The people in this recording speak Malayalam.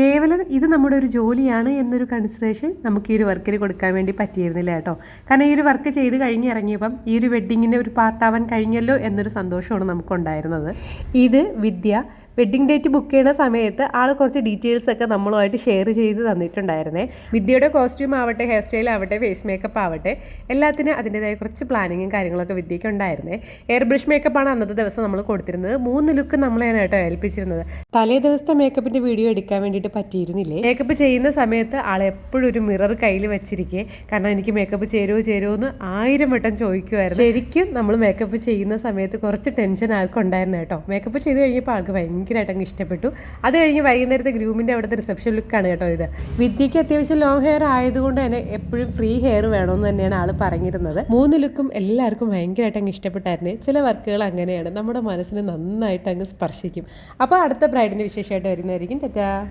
കേവലം ഇത് നമ്മുടെ ഒരു ജോലിയാണ് എന്നൊരു കൺസിഡറേഷൻ നമുക്ക് ഈ ഒരു വർക്കിന് കൊടുക്കാൻ വേണ്ടി പറ്റിയിരുന്നില്ല കേട്ടോ. കാരണം ഈ ഒരു വർക്ക് ചെയ്ത് കഴിഞ്ഞിറങ്ങിയപ്പം ഈ ഒരു വെഡ്ഡിങ്ങിന്റെ ഒരു പാർട്ടാവാൻ കഴിഞ്ഞല്ലോ എന്നൊരു സന്തോഷമാണ് നമുക്കുണ്ടായിരുന്നത്. ഇത് വിദ്യ വെഡ്ഡിംഗ് ഡേറ്റ് ബുക്ക് ചെയ്യുന്ന സമയത്ത് ആൾ കുറച്ച് ഡീറ്റെയിൽസ് ഒക്കെ നമ്മളുമായിട്ട് ഷെയർ ചെയ്ത് തന്നിട്ടുണ്ടായിരുന്നേ. വിദ്യയുടെ കോസ്റ്റ്യൂം ആവട്ടെ ഹെയർ സ്റ്റൈൽ ആവട്ടെ ഫേസ് മേക്കപ്പ് ആവട്ടെ എല്ലാത്തിനും അതിന്റെതായ കുറച്ച് പ്ലാനിങ്ങും കാര്യങ്ങളൊക്കെ വിദ്യയ്ക്ക് ഉണ്ടായിരുന്നേ. എയർ ബ്രഷ് മേക്കപ്പാണ് അന്നത്തെ ദിവസം നമ്മൾ കൊടുത്തിരുന്നത്. മൂന്ന് ലുക്ക് നമ്മളെയാണ് കേട്ടോ ഏൽപ്പിച്ചിരുന്നത്. തലേ ദിവസത്തെ മേക്കപ്പിന്റെ വീഡിയോ എടുക്കാൻ വേണ്ടിയിട്ട് പറ്റിയിരുന്നില്ലേ? മേക്കപ്പ് ചെയ്യുന്ന സമയത്ത് ആൾ എപ്പോഴും ഒരു മിറർ കയ്യിൽ വെച്ചിരിക്കേ. കാരണം എനിക്ക് മേക്കപ്പ് ചേരുവോ ചേരുമോ എന്ന് ആയിരം വട്ടം ചോദിക്കുമായിരുന്നു ശരിക്കും നമ്മൾ മേക്കപ്പ് ചെയ്യുന്ന സമയത്ത് കുറച്ച് ടെൻഷൻ ആൾക്കുണ്ടായിരുന്നു കേട്ടോ. മേക്കപ്പ് ചെയ്ത് കഴിഞ്ഞപ്പോൾ ആൾക്ക് ഭയങ്കരമായിട്ട് അങ്ങ് ഇഷ്ടപ്പെട്ടു. അത് കഴിഞ്ഞ് വൈകുന്നേരത്തെ ഗ്രൂമിന്റെ അവിടുത്തെ റിസപ്ഷൻ ലുക്കാണ് കേട്ടോ ഇത്. വിദ്യയ്ക്ക് അത്യാവശ്യം ലോങ് ഹെയർ ആയതുകൊണ്ട് തന്നെ എപ്പോഴും ഫ്രീ ഹെയർ വേണമെന്ന് തന്നെയാണ് ആൾ പറഞ്ഞിരുന്നത്. മൂന്ന് ലുക്കും എല്ലാവർക്കും ഭയങ്കരമായിട്ട് അങ്ങ് ഇഷ്ടപ്പെട്ടായിരുന്നു. ചില വർക്കുകൾ അങ്ങനെയാണ്. നമ്മുടെ മനസ്സിന് നന്നായിട്ട് അങ്ങ് സ്പർശിക്കും. അപ്പോൾ അടുത്ത ബ്രൈഡിന്റെ വിശേഷമായിട്ട് വരുന്നതായിരിക്കും. തെറ്റാ